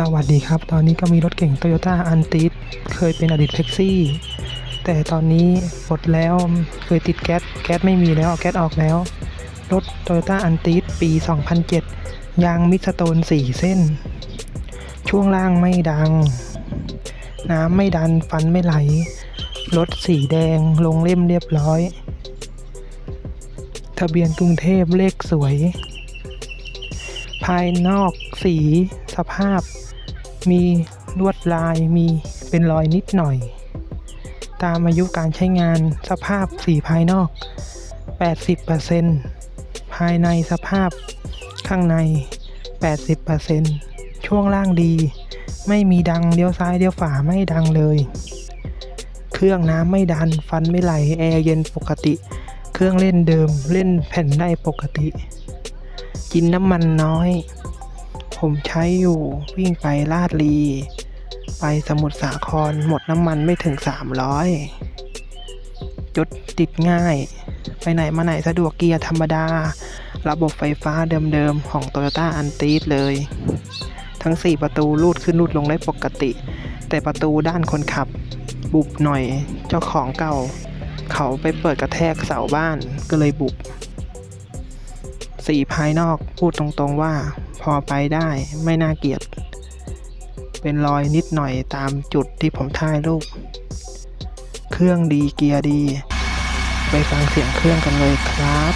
สวัสดีครับ ตอนนี้ก็มีรถเก่ง Toyota a n t i s เคยเป็นอดีตแท็กซี่ แต่ตอนนี้หมดแล้วเคยติดแก๊ส แก๊สไม่มีแล้วเอาแก๊สออกแล้ว รถ Toyota a n t i s ปี 2007 ยางมิสโตน 4 เส้น ช่วงล่างไม่ดัง น้ำไม่ดัน ฟันไม่ไหล รถสีแดงลงเล่มเรียบร้อย ทะเบียนกรุงเทพเลขสวยภายนอกสีสภาพ มีลวดลายมีเป็นรอยนิดหน่อย ตามอายุการใช้งานสภาพสีภายนอก 80%ภายในสภาพข้างใน 80%ช่วงล่างดี ไม่มีดังเลี้ยวซ้ายเลี้ยวฝาไม่ดังเลย เครื่องน้ำไม่ดันฟันไม่ไหลแอร์เย็นปกติ เครื่องเล่นเดิมเล่นแผ่นได้ปกติ กินน้ำมันน้อย ผมใช้อยู่วิ่งไปลาดลี ไปสมุทรสาครหมดน้ำมันไม่ถึง 300 จุดติดง่าย ไปไหนมาไหนสะดวกเกียร์ธรรมดา ระบบไฟฟ้าเดิมๆ ของ Toyota a n t i s เลย ทั้ง 4 ประตูลูดขึ้นลูดลงได้ปกติ แต่ประตูด้านคนขับ บุบหน่อยเจ้าของเก่า เขาไปเปิดกระแทกเสาบ้านก็เลยบุบสีภายนอกพูดตรงๆว่า พอไปได้ไม่น่าเกลียด เป็นรอยนิดหน่อยตามจุดที่ผมถ่ายรูป เครื่องดีเกียร์ดี ไปฟังเสียงเครื่องกันเลยครับ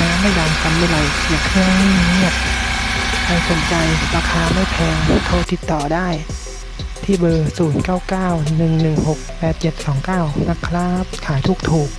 น้ำไม่ดังกันไม่ไรเสียงเครื่องนิ่งเงียบใครสนใจราคาไม่แพงโทรติดต่อได้ ที่เบอร์ 0991168729 นะครับ ขายถูกถูก